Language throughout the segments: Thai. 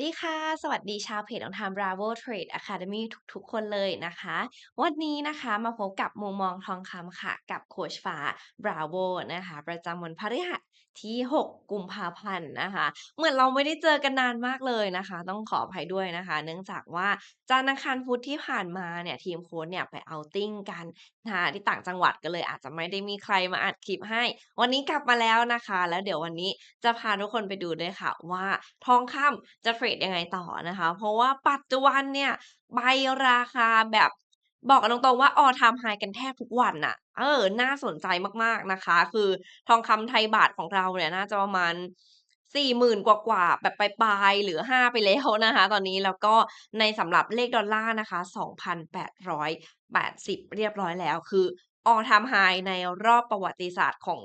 ดีค่ะ สวัสดีชาวเพจของทาง Bravo Trade Academy ทุกๆ คนเลยนะคะ วันนี้นะคะมาพบกับมุมมองทองคำค่ะ กับโคชฟ้า Bravo นะคะ ประจำวันพฤหัสที่ 6 กุมภาพันธ์นะคะ เหมือนเราไม่ได้เจอกันนานมากเลยนะคะ ต้องขออภัยด้วยนะคะ เนื่องจากว่าจันทร์อังคารพุธที่ผ่านมาเนี่ยทีมโค้ชเนี่ยไปเอาติ้งกันนะคะที่ต่างจังหวัดก็เลยอาจจะไม่ได้มีใครมาอัดคลิปให้ วันนี้กลับมาแล้วนะคะ แล้วเดี๋ยววันนี้จะพาทุกคนไปดูด้วยค่ะ ว่าทองคำจะเทรดยังไงต่อนะคะ เพราะว่าปัจจุบันเนี่ยใบราคาแบบบอกกันตรงๆว่า all time high กันแทบทุกวันน่ะ เออ น่าสนใจมากๆนะคะ คือทองคำไทยบาทของเราเนี่ยน่าจะประมาณ40,000กว่าๆแบบปลายๆหลือ5ไปแล้วนะคะ ตอนนี้แล้วก็ในสำหรับเลขดอลลาร์นะคะ2,880เรียบร้อยแล้วคือ all time high ในรอบประวัติศาสตร์ของ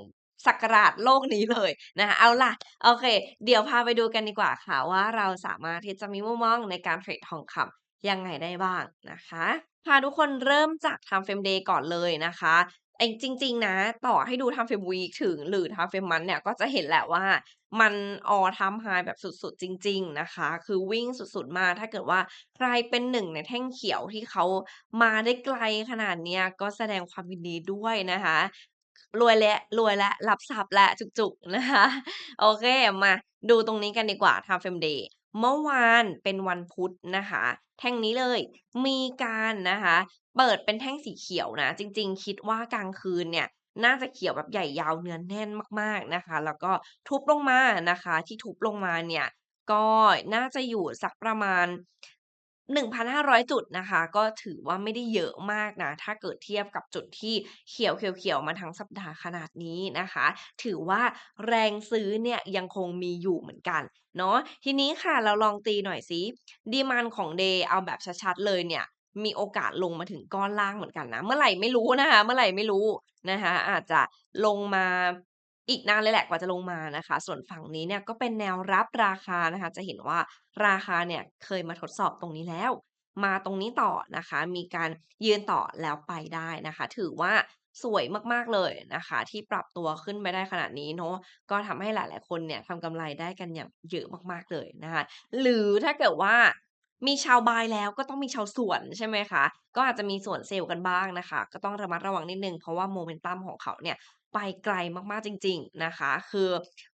ศักราชโลกนี้เลยนะคะเอาล่ะ โอเค เดี๋ยวพาไปดูกันดีกว่าค่ะ ว่าเราสามารถที่จะมีมุมมองในการเทรดทองคำยังไงได้บ้างนะคะพาทุกคนเริ่มจาก time frame day ก่อนเลยนะคะไอ้จริง ๆ นะ ต่อให้ดู time frame week ถึง หรือ time frame month เนี่ยก็จะเห็นแหละว่ามัน all time high แบบสุดๆ จริง ๆ นะคะ คือวิ่งสุดๆ มาถ้าเกิดว่าใครเป็นหนึ่งในแท่งเขียวที่เขามาได้ไกลขนาดเนี้ยก็แสดงความยินดีด้วยนะคะ รวยแล้วรวยแล้วรับทรัพย์แล้วจุกๆนะคะ โอเคมาดูตรงนี้กันดีกว่า time frame day เมื่อวานเป็นวันพุธนะคะ แท่งนี้เลยมีการนะคะ เปิดเป็นแท่งสีเขียวนะ จริง ๆ คิดว่ากลางคืนเนี่ยน่าจะเขียวแบบใหญ่ยาวเนื้อแน่นมากๆนะคะ แล้วก็ทุบลงมานะคะ ที่ทุบลงมาเนี่ยก็น่าจะอยู่สักประมาณ 1,500 จุดนะคะ ก็ถือว่าไม่ได้เยอะมากนะ ถ้าเกิดเทียบกับจุดที่เขียวๆๆมาทั้งสัปดาห์ขนาดนี้นะคะ ถือว่าแรงซื้อเนี่ยยังคงมีอยู่เหมือนกันเนาะทีนี้ค่ะเราลองตีหน่อยสิดีมานของเดย์เอาแบบชัดๆเลยเนี่ยมีโอกาสลงมาถึงก้อนล่างเหมือนกันนะ เมื่อไหร่ไม่รู้นะคะ เมื่อไหร่ไม่รู้นะคะ อาจจะลงมา อีกนานเลยแหละกว่าจะลงมานะคะ ส่วนฝั่งนี้เนี่ยก็เป็นแนวรับราคานะคะ จะเห็นว่าราคาเนี่ยเคยมาทดสอบตรงนี้แล้ว มาตรงนี้ต่อนะคะ มีการยืนต่อแล้วไปได้นะคะ ถือว่าสวยมากๆเลยนะคะ ที่ปรับตัวขึ้นไปได้ขนาดนี้เนาะก็ทำให้หลาย ๆ คนเนี่ยทำกำไรได้กันอย่างเยอะมากๆเลยนะคะ หรือถ้าเกิดว่ามีชาว buy แล้วก็ต้องมีชาวสวนใช่ไหมคะ ก็อาจจะมีสวนเซลล์กันบ้างนะคะ ก็ต้องระมัดระวังนิดนึง เพราะว่าโมเมนตัมของเขาเนี่ย ไปไกลมากๆจริง ๆนะคะ คือ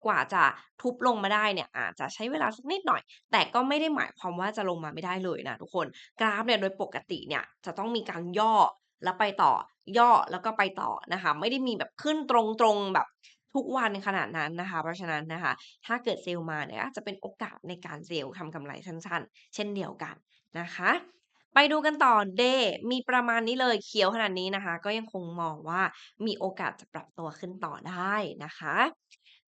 กว่าจะทุบลงมาได้เนี่ยอาจจะใช้เวลาสักนิดหน่อย แต่ก็ไม่ได้หมายความว่าจะลงมาไม่ได้เลยนะทุกคน กราฟเนี่ยโดยปกติเนี่ยจะต้องมีการย่อแล้วไปต่อย่อแล้วก็ไปต่อนะคะ ไม่ได้มีแบบขึ้นตรงๆแบบทุกวันขนาดนั้นนะคะ เพราะฉะนั้นนะคะ ถ้าเกิดเซลล์มาเนี่ยจจะเป็นโอกาสในการเซลล์ทำกำไรสั้นๆ เช่นเดียวกันนะคะ ไปดูกันต่อเดย์มีประมาณนี้เลยเขียวขนาดนี้นะคะ ก็ยังคงมองว่ามีโอกาสจะปรับตัวขึ้นต่อได้นะคะ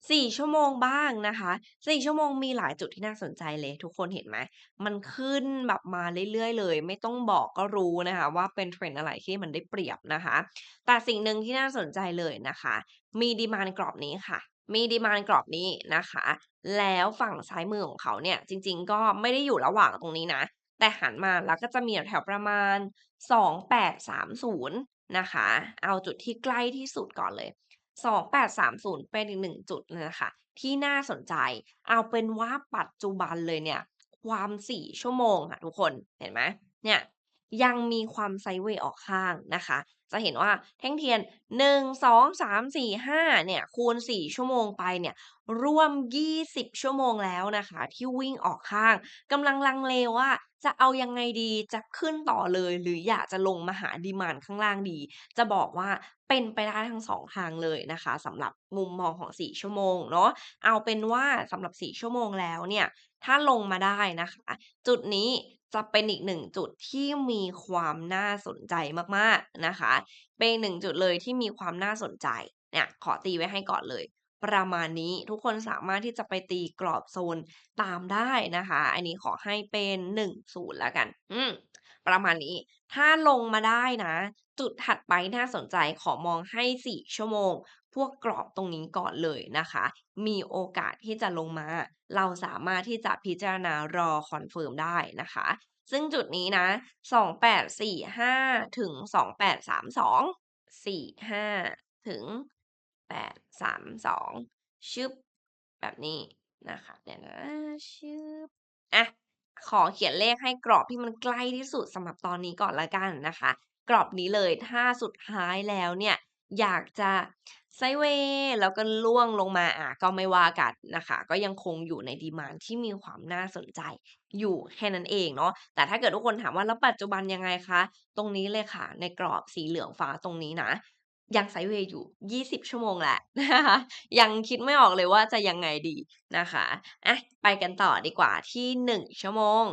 4ชั่วโมงบ้างนะคะ4ชั่วโมงมีหลายจุดที่น่าสนใจเลยทุกคนเห็นไหม มันขึ้นแบบมาเรื่อยๆเลย ไม่ต้องบอกก็รู้นะคะ ว่าเป็น Trend อะไรที่มันได้เปรียบนะคะ แต่สิ่งหนึ่งที่น่าสนใจเลยนะคะ มีดีมานด์กรอบนี้ค่ะมีดีมานด์กรอบนี้นะคะ แล้วฝั่งซ้ายมือของเขาเนี่ย จริง ๆ ก็ไม่ได้อยู่ระหว่างตรงนี้นะ แต่หันมาแล้วก็จะมีแถวประมาณ 2830 นะคะ เอาจุดที่ใกล้ที่สุดก่อนเลย 2830 เป็นอีกหนึ่งจุดเลยนะคะ ที่น่าสนใจ เอาเป็นว่าปัจจุบันเลยเนี่ย ความ 4 ชั่วโมงค่ะทุกคน เห็นไหมเนี่ยยังมีความไซเวย์ออกข้างนะคะ จะเห็นว่าแท่งเทียน 1 2 3 4 5เนี่ยคูณ 4 ชั่วโมงไปเนี่ยร่วม 20 ชั่วโมงแล้วนะคะ ที่วิ่งออกข้างกำลังลังเลว่าจะเอายังไงดีจะขึ้นต่อเลย หรืออยากจะลงมาหาดีมานข้างล่างดี จะบอกว่าเป็นไปได้ทั้ง2ทางเลยนะคะสำหรับมุมมองของ 4 ชั่วโมงเนาะเอาเป็นว่าสำหรับ 4 ชั่วโมงแล้วเนี่ยถ้าลงมาได้นะคะ จุดนี้จะเป็นอีก1จุดที่มีความน่าสนใจมากๆนะคะเป็นอีก1จุดเลยที่มีความน่าสนใจเนี่ยขอตีไว้ให้ก่อนเลย ประมาณนี้ทุกคนสามารถที่จะไปตีกรอบโซนตามได้นะคะ อันนี้ขอให้เป็น10แล้วกัน อืมประมาณนี้ ถ้าลงมาได้นะ จุดถัดไปน่าสนใจขอมองให้ 4 ชั่วโมง พวกกรอบตรงนี้ก่อนเลยนะคะ มีโอกาสที่จะลงมา เราสามารถที่จะพิจารณารอคอนเฟิร์มได้นะคะ ซึ่งจุดนี้นะ 2845 ถึง 2832 45 ถึง 832 ชึบ แบบนี้นะคะ เดี๋ยวนะชึบอะขอเขียนเลขให้กรอบที่มันใกล้ที่สุดสำหรับตอนนี้ก่อนล้วกันนะคะ กรอบนี้เลยถ้าสุดท้ายแล้วเนี่ย อยากจะไซเวย์แล้วก็ร่วงลงมาอาก็ไม่ว่ากันนะคะ ก็ยังคงอยู่ใน demand ที่มีความน่าสนใจ อยู่แค่นั้นเองเนาะแต่ถ้าเกิดทุกคนถามว่าแล้วปัจจุบันยังไงคะ?ตรงนี้เลยค่ะ ในกรอบสีเหลืองฟ้าตรงนี้นะยังไซเวย์อยู่ 20 ชั่วโมงแหล้วนะคะยังคิดไม่ออกเลยว่าจะยังไงดีนะคะอะไปกันต่อดีกว่าที่ 1 ชั่วโมง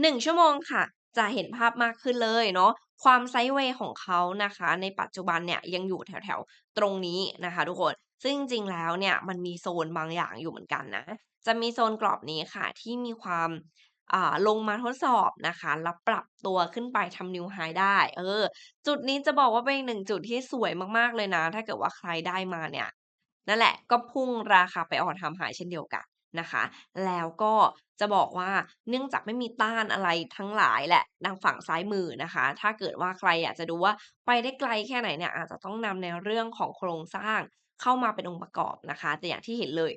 1 ชั่วโมงค่ะ จะเห็นภาพมากขึ้นเลยเนาะความไซเวย์ของเขานะคะ ในปัจจุบันเนี่ยยังอยู่แถวๆ ตรงนี้นะคะทุกคน ซึ่งจริงแล้วเนี่ยมันมีโซนบางอย่างอยู่เหมือนกันนะ จะมีโซนกรอบนี้ค่ะที่มีความ ลงมาทดสอบนะคะ แล้วปรับตัวขึ้นไปทำ New High ได้ เออ จุดนี้จะบอกว่าเป็นอีก1จุดที่สวยมากๆเลยนะ ถ้าเกิดว่าใครได้มาเนี่ย นั่นแหละก็พุ่งราคาไป All Time High เช่นเดียวกันนะคะ แล้วก็จะบอกว่าเนื่องจากไม่มีต้านอะไรทั้งหลายแหละทางฝั่งซ้ายมือนะคะ ถ้าเกิดว่าใครอยากจะดูว่าไปได้ไกลแค่ไหนเนี่ยอาจจะต้องนำในเรื่องของโครงสร้างเข้ามาเป็นองค์ประกอบนะคะ แต่อย่างที่เห็นเลย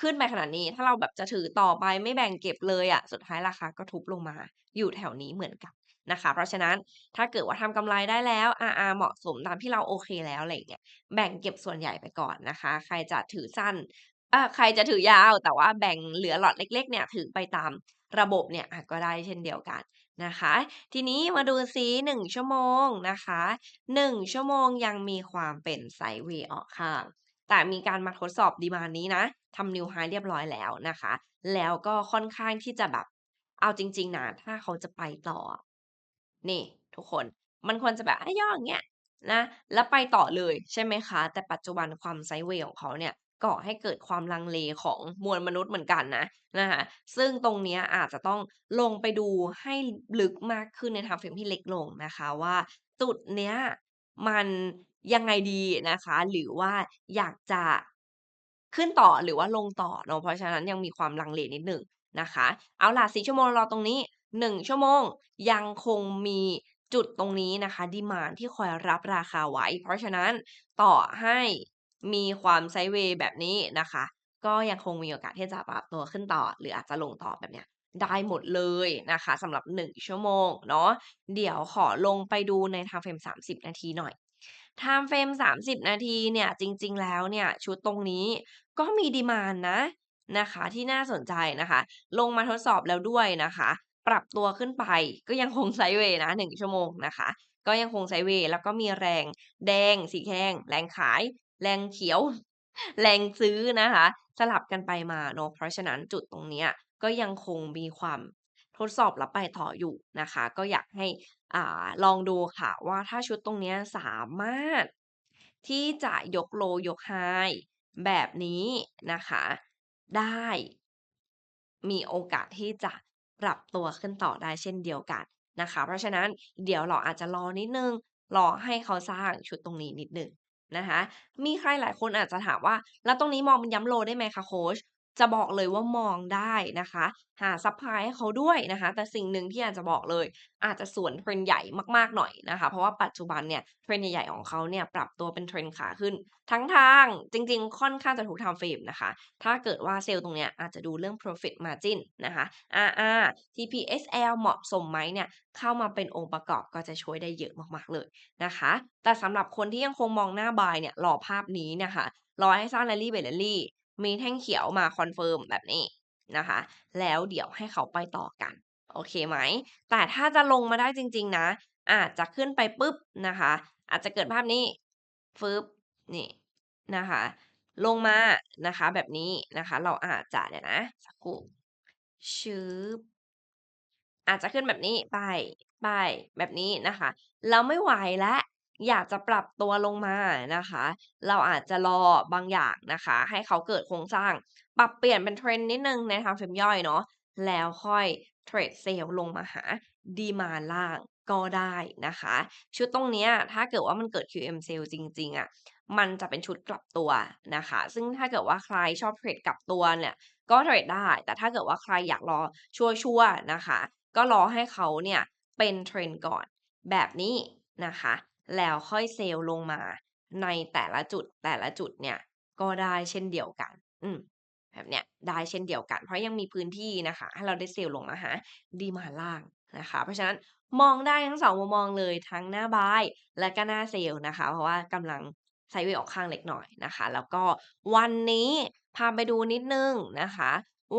ขึ้นไปขนาดนี้ ถ้าเราแบบจะถือต่อไปไม่แบ่งเก็บเลยอะสุดท้ายราคาก็ทุบลงมา อยู่แถวนี้เหมือนกันนะคะ เพราะฉะนั้นถ้าเกิดว่าทำกำไรได้แล้วอาเหมาะสมตามที่เราโอเคแล้วอะไรเงี้ย แบ่งเก็บส่วนใหญ่ไปก่อนนะคะ ใครจะถือสั้นอใครจะถือยาวแต่ว่าแบ่งเหลือหลอตเล็ก ๆ เนี่ยถือไปตามระบบเนี่ยก็ได้เช่นเดียวกันนะคะ ทีนี้มาดูซิ1ชั่วโมงนะคะ 1 ชั่วโมงยังมีความเป็นไซด์เวย์ออกข้าง แต่มีการมาทดสอบ demand นี้นะทำ New High เรียบร้อยแล้วนะคะ แล้วก็ค่อนข้างที่จะแบบ เอาจริง ๆนะถ้าเขาจะไปต่อ นี่ ทุกคนมันควรจะแบบอาย่ออย่างเงี้ยนะ แล้วไปต่อเลยใช่ไหมคะ แต่ปัจจุบันความไซเวย์ของเขาเนี่ยก่อให้เกิดความลังเลของมวลมนุษย์เหมือนกันนะนะคะซึ่งตรงนี้อาจจะต้องลงไปดูให้ลึกมากขึ้นในทม์เฟรมที่เล็กลงนะคะว่าจุดเนี้ยมัน ยังไงดีนะคะ หรือว่าอยากจะขึ้นต่อหรือว่าลงต่อเนาะเพราะฉะนั้นยังมีความลังเลนิดหนึ่งนะคะ เอาล่ะ4ชั่วโมงรอตรงนี้1ชั่วโมงยังคงมีจุดตรงนี้นะคะ demand ที่คอยรับราคาไว้ เพราะฉะนั้นต่อให้มีความไซด์เวย์แบบนี้นะคะ ก็ยังคงมีโอกาสที่จะปรับตัวขึ้นต่อ หรืออาจจะลงต่อแบบเนี้ยได้หมดเลยนะคะสำหรับ 1 ชั่วโมงเนาะเดี๋ยวขอลงไปดูในทม์เฟรม 30 นาทีหน่อย ไทม์เฟรม30 นาทีเนี่ย จริง ๆ แล้วเนี่ย ชุดตรงนี้ก็มี demand นะนะคะ ที่น่าสนใจนะคะ ลงมาทดสอบแล้วด้วยนะคะ ปรับตัวขึ้นไปก็ยังคงไซด์เวย์นะ 1 ชั่วโมงนะคะ ก็ยังคงไซด์เวย์แล้วก็มีแรงแดง สีแดงแรงขาย แรงเขียว แรงซื้อนะคะ สลับกันไปมาเนาะเพราะฉะนั้นจุดตรงเนี้ยก็ยังคงมีความ ทดสอบแล้วไปต่ออยู่นะคะ ก็อยากให้อ่าลองดูค่ะว่าถ้าชุดตรงเนี้ยสามารถ ที่จะยก Low ยก High แบบนี้นะคะ ได้ มีโอกาสที่จะปรับตัวขึ้นต่อได้เช่นเดียวกันนะคะ เพราะฉะนั้นเดี๋ยวเราอาจจะรอนิดนึง รอให้เขาสร้างชุดตรงนี้นิดหนึ่งนะคะ มีใครหลายคนอาจจะถามว่า แล้วตรงนี้มองเป็นย้ำ Low ได้ไหมคะโคช? จะบอกเลยว่ามองได้นะคะ หาซัปพลายให้เขาด้วยนะคะ แต่สิ่งหนึ่งที่อยากจะบอกเลย อาจจะสวนเทรนใหญ่มากๆหน่อยนะคะ เพราะว่าปัจจุบันเนี่ยเทรนใหญ่ๆของเขาเนี่ยปรับตัวเป็นเทรนขาขึ้น ทั้งทางจริงๆ ค่อนข้างจะทุกทม์เฟรมนะคะ ถ้าเกิดว่าเซลล์ตรงเนี้ยอาจจะดูเรื่อง Profit Margin นะคะ RR TPSL เหมาะสมไหมเนี่ยเข้ามาเป็นองค์ประกอบก็จะช่วยได้เยอะมากๆเลยนะคะ แต่สำหรับคนที่ยังคงมองหน้า Buy เนี่ยรอภาพนี้นี่ยค่ะรอให้สร้าง Rally Break Rally มีแท่งเขียวมาคอนเฟิร์มแบบนี้นะคะ แล้วเดี๋ยวให้เขาไปต่อกัน โอเคไหม?แต่ถ้าจะลงมาได้จริง ๆ นะ อาจจะขึ้นไปปุ๊บนะคะ อาจจะเกิดภาพนี้ฟึบนี่นะคะ ลงมานะคะแบบนี้นะคะ เราอาจจะเดี๋ยวนะสักครู่ชึบอาจจะขึ้นแบบนี้ไปไปแบบนี้นะคะแล้วไม่ไหวแล้ว อยากจะปรับตัวลงมานะคะ เราอาจจะรอบางอย่างนะคะ ให้เขาเกิดโครงสร้าง ปรับเปลี่ยนเป็นเทรนด์นิดนึงในทม์เฟรมย่อยเนาะแล้วค่อยเทรดเซลล์ลงมาหา demand ล่างก็ได้นะคะ ชุดตรงเนี้ยถ้าเกิดว่ามันเกิด QM Sale จริงๆอะมันจะเป็นชุดกลับตัวนะคะ ซึ่งถ้าเกิดว่าใครชอบเทรดกลับตัวเนี่ยก็เทรดได้ แต่ถ้าเกิดว่าใครอยากรอชัวร์ๆนะคะ ก็รอให้เขาเนี่ยเป็นเทรนด์ก่อนแบบนี้นะคะ แล้วค่อยเซลล์ลงมาในแต่ละจุดแต่ละจุดเนี่ยก็ได้เช่นเดียวกัน อืมแบบเนี้ยได้เช่นเดียวกัน เพราะยังมีพื้นที่นะคะ ให้เราได้เซลล์ลงมาหาดีมาล่างนะคะ เพราะฉะนั้นมองได้ทั้ง2มุมมองเลยทั้งหน้า buy และก็หน้าเซลล์นะคะ เพราะว่ากำลังไซด์เวย์ออกข้างเล็กหน่อยนะคะ แล้วก็วันนี้พาไปดูนิดนึงนะคะ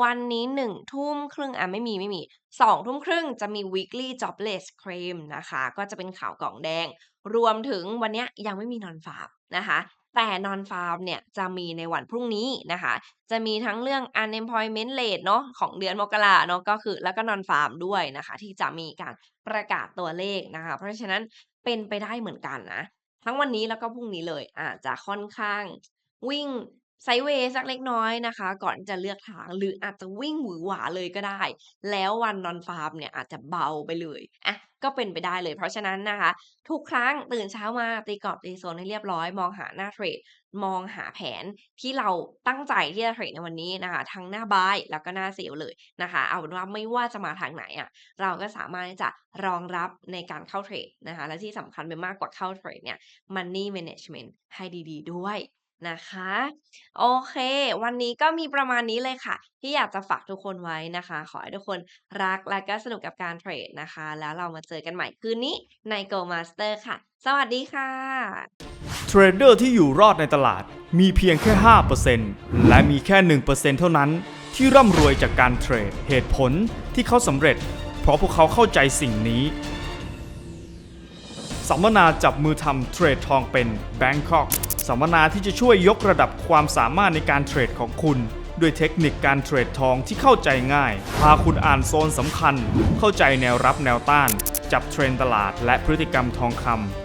วันนี้1ทุ่มครึ่งอ่าไม่มีๆ2ทุ่มครึ่งจะมี weekly jobless claim นะคะ ก็จะเป็นข่าวกล่องแดง รวมถึงวันนี้ยังไม่มีนอนฟาร์มนะคะ แต่นอนฟาร์มเนี่ยจะมีในวันพรุ่งนี้นะคะ จะมีทั้งเรื่อง unemployment rate เนาะของเดือนมกราเนาะก็คือแล้วก็นอนฟาร์มด้วยนะคะ ที่จะมีการประกาศตัวเลขนะคะ เพราะฉะนั้นเป็นไปได้เหมือนกันนะ ทั้งวันนี้แล้วก็พรุ่งนี้เลยอาจจะค่อนข้างวิ่ง ไซด์เวย์สักเล็กน้อยนะคะ ก่อนจะเลือกทาง หรืออาจจะวิ่งหวือหวาเลยก็ได้ แล้ววัน non-farm เนี่ยอาจจะเบาไปเลยอะก็เป็นไปได้เลย เพราะฉะนั้นนะคะ ทุกครั้งตื่นเช้ามาตีกรอบตีโซนให้เรียบร้อย มองหาหน้าเทรด มองหาแผนที่เราตั้งใจที่จะเทรดในวันนี้นะคะ ทั้งหน้า buy แล้วก็หน้าเซลเลยนะคะ เอาเป็นว่าไม่ว่าจะมาทางไหนอะเราก็สามารถที่จะรองรับในการเข้าเทรดนะคะ และที่สำคัญไปมากกว่าเข้าเทรดเนี่ย money management ให้ดี ๆ ด้วย นะคะ โอเค วันนี้ก็มีประมาณนี้เลยค่ะ ที่อยากจะฝากทุกคนไว้นะคะ ขอให้ทุกคนรักและก็สนุกกับการเทรดนะคะ แล้วเรามาเจอกันใหม่คืนนี้ใน Go Master ค่ะ สวัสดีค่ะ เทรดเดอร์ที่อยู่รอดในตลาดมีเพียงแค่ 5%และมีแค่ 1%เท่านั้น ที่ร่ำรวยจากการเทรดเหตุผลที่เขาสำเร็จ เพราะพวกเขาเข้าใจสิ่งนี้สัมมนาจับมือทำเทรดทองเป็น Bangkok สัมมนาที่จะช่วยยกระดับความสามารถในการเทรดของคุณ ด้วยเทคนิคการเทรดทองที่เข้าใจง่าย พาคุณอ่านโซนสำคัญ เข้าใจแนวรับแนวต้าน จับเทรนด์ตลาดและพฤติกรรมทองคำ